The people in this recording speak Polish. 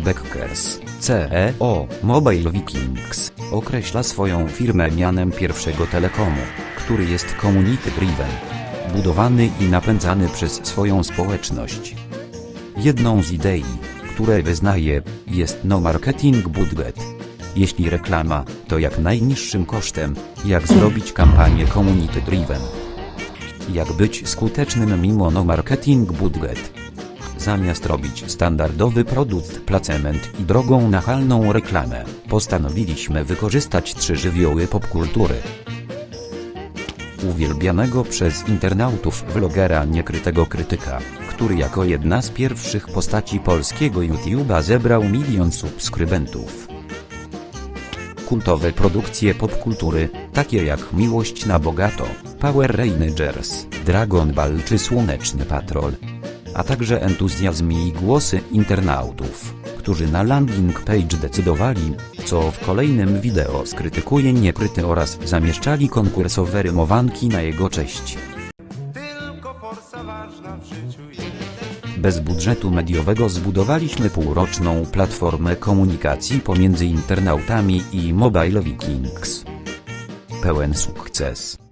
Beckers, CEO, Mobile Vikings, określa swoją firmę mianem pierwszego telekomu, który jest community driven, budowany i napędzany przez swoją społeczność. Jedną z idei, które wyznaje, jest no marketing budget. Jeśli reklama, to jak najniższym kosztem, jak zrobić kampanię community driven. Jak być skutecznym mimo no marketing budget. Zamiast robić standardowy produkt placement i drogą nachalną reklamę, postanowiliśmy wykorzystać trzy żywioły popkultury. Uwielbianego przez internautów vlogera niekrytego krytyka, który jako jedna z pierwszych postaci polskiego YouTube'a zebrał milion subskrybentów. Kultowe produkcje popkultury, takie jak Miłość na Bogato, Power Rangers, Dragon Ball czy Słoneczny Patrol. A także entuzjazm i głosy internautów, którzy na landing page decydowali, co w kolejnym wideo skrytykuje niekryty oraz zamieszczali konkursowe rymowanki na jego cześć. Tylko forsa ważna w życiu jest. Bez budżetu mediowego zbudowaliśmy półroczną platformę komunikacji pomiędzy internautami i Mobile Vikings. Pełen sukces.